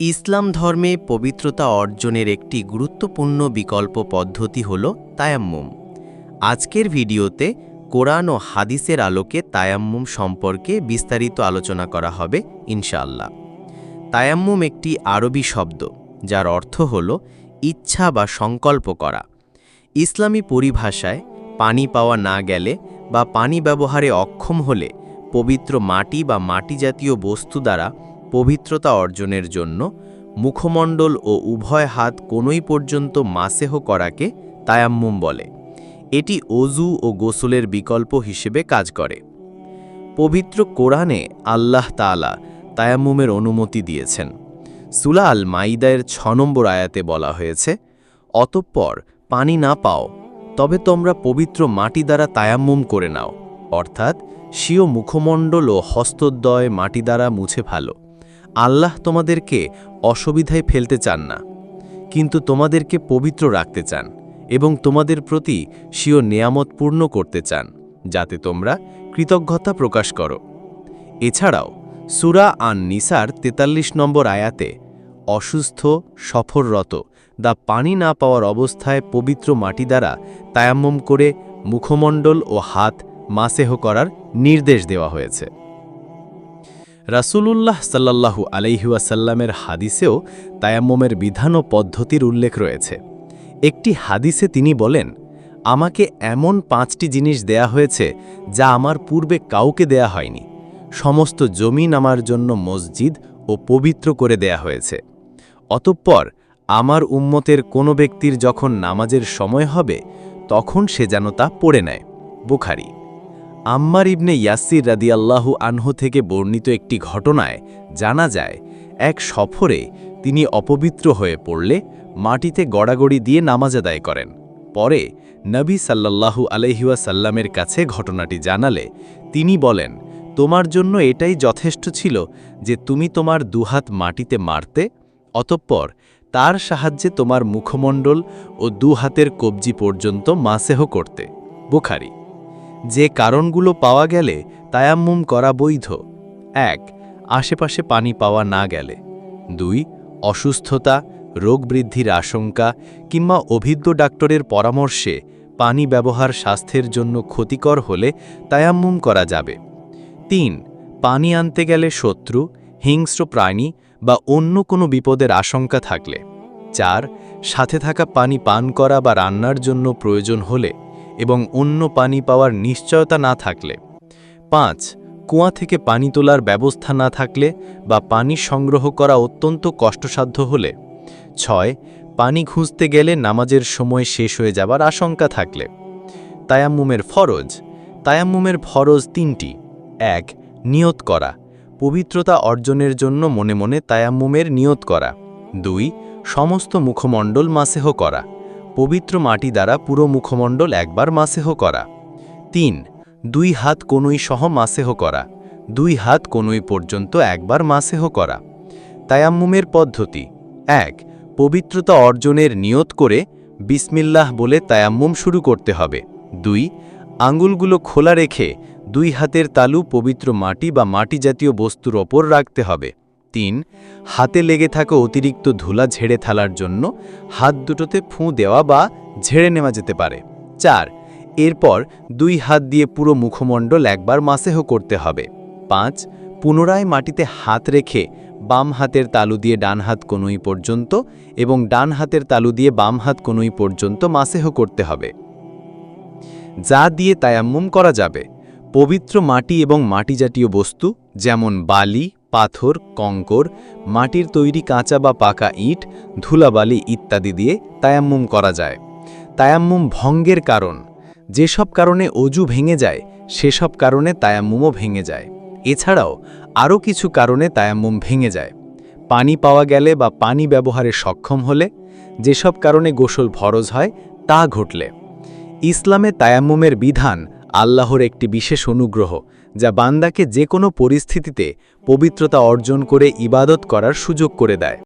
ইসলাম ধর্মে পবিত্রতা অর্জনের একটি গুরুত্বপূর্ণ বিকল্প পদ্ধতি হল তায়াম্মুম। আজকের ভিডিওতে কোরআন ও হাদিসের আলোকে তায়াম্মুম সম্পর্কে বিস্তারিত আলোচনা করা হবে, ইনশাআল্লাহ। তায়াম্মুম একটি আরবি শব্দ, যার অর্থ হল ইচ্ছা বা সংকল্প করা। ইসলামী পরিভাষায় পানি পাওয়া না গেলে বা পানি ব্যবহারে অক্ষম হলে পবিত্র মাটি বা মাটি জাতীয় বস্তু দ্বারা পবিত্রতা অর্জনের জন্য মুখমণ্ডল ও উভয় হাত কোনোই পর্যন্ত মাসেহ করাকে তায়াম্মুম বলে। এটি অজু ও গোসলের বিকল্প হিসেবে কাজ করে। পবিত্র কোরআনে আল্লাহ তাআলা তায়াম্মুমের অনুমতি দিয়েছেন। সুলা আল মাইদায়ের ছ নম্বর আয়াতে বলা হয়েছে, অতঃপর পানি না পাও, তবে তোমরা পবিত্র মাটি দ্বারা তায়াম্মুম করে নাও, অর্থাৎ স্বীয় মুখমণ্ডল ও হস্তদ্বয় মাটি দ্বারা মুছে ভালো আল্লাহ তোমাদেরকে অসুবিধায় ফেলতে চান না, কিন্তু তোমাদেরকে পবিত্র রাখতে চান এবং তোমাদের প্রতি স্বীয় নেয়ামত পূর্ণ করতে চান, যাতে তোমরা কৃতজ্ঞতা প্রকাশ করো। এছাড়াও, সুরা আন নিসার ৪৩ নম্বর আয়াতে, অসুস্থ, সফররত দা পানি না পাওয়ার অবস্থায় পবিত্র মাটি দ্বারা তায়াম্মম করে মুখমণ্ডল ও হাত মাসেহ করার নির্দেশ দেওয়া হয়েছে। রাসূলুল্লাহ সাল্লাল্লাহু আলাইহুয়াসাল্লামের হাদিসেও তায়াম্মমের বিধান ও পদ্ধতির উল্লেখ রয়েছে। একটি হাদিসে তিনি বলেন, আমাকে এমন পাঁচটি জিনিস দেয়া হয়েছে যা আমার পূর্বে কাউকে দেয়া হয়নি। সমস্ত জমিন আমার জন্য মসজিদ ও পবিত্র করে দেয়া হয়েছে। অতঃপর আমার উম্মতের কোনো ব্যক্তির যখন নামাজের সময় হবে, তখন সে যেন তা পড়ে নেয়। বুখারি। আম্মার ইবনে ইয়াসির রাদিয়াল্লাহু আনহু থেকে বর্ণিত একটি ঘটনায় জানা যায়, এক সফরে তিনি অপবিত্র হয়ে পড়লে মাটিতে গড়াগড়ি দিয়ে নামাজ আদায় করেন। পরে নবী সাল্লাল্লাহু আলহিউসাল্লামের কাছে ঘটনাটি জানালে তিনি বলেন, তোমার জন্য এটাই যথেষ্ট ছিল যে তুমি তোমার দুহাত মাটিতে মারতে, অতঃপর তার সাহায্যে তোমার মুখমণ্ডল ও দুহাতের কবজি পর্যন্ত মাসেহ করতে। বুখারি। যে কারণগুলো পাওয়া গেলে তায়াম্মুম করা বৈধ। এক, আশেপাশে পানি পাওয়া না গেলে। দুই, অসুস্থতা, রোগ বৃদ্ধির আশঙ্কা কিংবা অভিজ্ঞ ডাক্তারের পরামর্শে পানি ব্যবহার স্বাস্থ্যের জন্য ক্ষতিকর হলে তায়াম্মুম করা যাবে। তিন, পানি আনতে গেলে শত্রু, হিংস্র প্রাণী বা অন্য কোনো বিপদের আশঙ্কা থাকলে। চার, সাথে থাকা পানি পান করা বা রান্নার জন্য প্রয়োজন হলে এবং অন্য পানি পাওয়ার নিশ্চয়তা না থাকলে। পাঁচ, কুয়া থেকে পানি তোলার ব্যবস্থা না থাকলে বা পানি সংগ্রহ করা অত্যন্ত কষ্টসাধ্য হলে। ছয়, পানি খুঁজতে গেলে নামাজের সময় শেষ হয়ে যাবার আশঙ্কা থাকলে। তায়াম্মুমের ফরজ তায়াম্মুমের ফরজ তিনটি। এক, নিয়ত করা, পবিত্রতা অর্জনের জন্য মনে মনে তায়াম্মুমের নিয়ত করা। দুই, সমস্ত মুখমণ্ডল মাসেহ করা। পবিত্র মাটি দ্বারা পুরো মুখমণ্ডল একবার মাসেহ করা। তিন, দুই হাত কোনই সহ মাসেহ করা। দুই হাত কোনই পর্যন্ত একবার মাসেহ করা। তায়াম্মুমের পদ্ধতি। এক, পবিত্রতা অর্জনের নিয়ত করে বিসমিল্লাহ বলে তায়াম্মুম শুরু করতে হবে। দুই, আঙ্গুলগুলো খোলা রেখে দুই হাতের তালু পবিত্র মাটি বা মাটি জাতীয় বস্তুর ওপর রাখতে হবে। তিন হাতে লেগে থাকা অতিরিক্ত ধুলা ঝেড়ে থালার জন্য হাত দুটোতে ফুঁ দেওয়া বা ঝেড়ে নেওয়া যেতে পারে। চার, এরপর দুই হাত দিয়ে পুরো মুখমণ্ডল একবার মাসেহ করতে হবে। পাঁচ, পুনরায় মাটিতে হাত রেখে বাম হাতের তালু দিয়ে ডান হাত কোনোই পর্যন্ত এবং ডান হাতের তালু দিয়ে বাম হাত কোনোই পর্যন্ত মাসেহ করতে হবে। যা দিয়ে তায়াম্মুম করা যাবে। পবিত্র মাটি এবং মাটি জাতীয় বস্তু যেমন বালি পাথর, কঙ্কর, মাটির তৈরি কাঁচা বা পাকা ইট, ধুলাবালি ইত্যাদি দিয়ে তায়াম্মুম করা যায়। তায়াম্মুম ভঙ্গের কারণ। যেসব কারণে অজু ভেঙে যায়, সেসব কারণে তায়াম্মুমও ভেঙে যায়। এছাড়াও আরও কিছু কারণে তায়াম্মুম ভেঙে যায়। পানি পাওয়া গেলে বা পানি ব্যবহারে সক্ষম হলে, যেসব কারণে গোসল ফরজ হয়, তা ঘটলে। ইসলামে তায়াম্মুমের বিধান আল্লাহর একটি বিশেষ অনুগ্রহ, যা বান্দাকে যে কোনো পরিস্থিতিতে পবিত্রতা অর্জন করে ইবাদত করার সুযোগ করে দেয়।